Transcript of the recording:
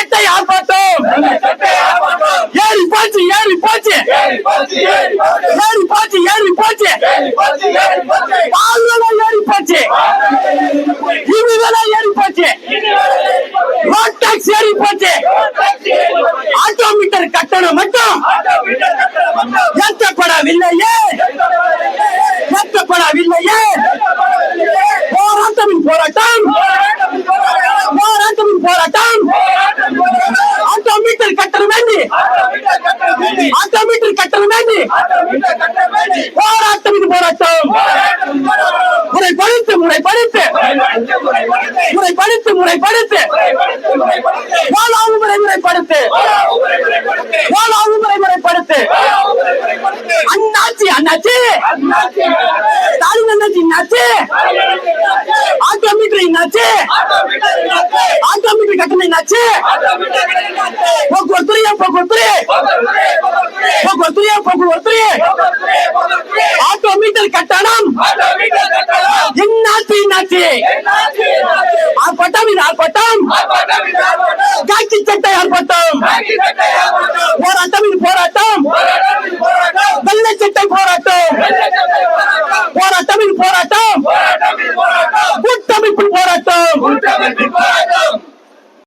வெள்ளக்கட்டை ஆர்ப்பாட்டம் ஏறி போச்சு ஏறி போச்சு. ஏறி போச்சு ஏறி போச்சு. பால்வெல்லாம் ஏறி போச்சு. இனிவெல்லாம் ஏறி போச்சு. ரோட் டாக்ஸ் ஏறி போச்சு. ஆட்டோ மீட்டர் கட்டணம் மட்டும். ஏற்றப்படவில்லையே ஏற்றப்படவில்லையே போராட்டமின் போராட்டம். ஆட்டோ மீட்டர் கட்டணமேண்டி போராட்டம் இது போராட்டம். முறை படித்து முறை படித்து முறை படித்து முறை படித்து வாழாவு முறை முறைப்படுத்து. வாழாவு முறை முறைப்படுத்து. அண்ணாச்சி அண்ணாச்சி. ஸ்டாலின் அண்ணாச்சி என்னாச்சு ஆட்டோ மீட்டர் என்னாச்சு ஆட்டோ மீட்டர் கட்டணம் என்னாச்சு போக்குவரத்து போக்குவரத்து ஆட்டோ மீட்டர் கட்டணம். என்னாச்சு என்னாச்சு? ஆர்ப்பாட்டம் இது ஆர்ப்பாட்டம். காக்கி சட்டை ஆர்ப்பாட்டம். போராட்டம் இது போராட்டம். வெள்ளை சட்டை போராட்டம். போராட்டம் இது போராட்டம். கூட்டமைப்பு போராட்டம்.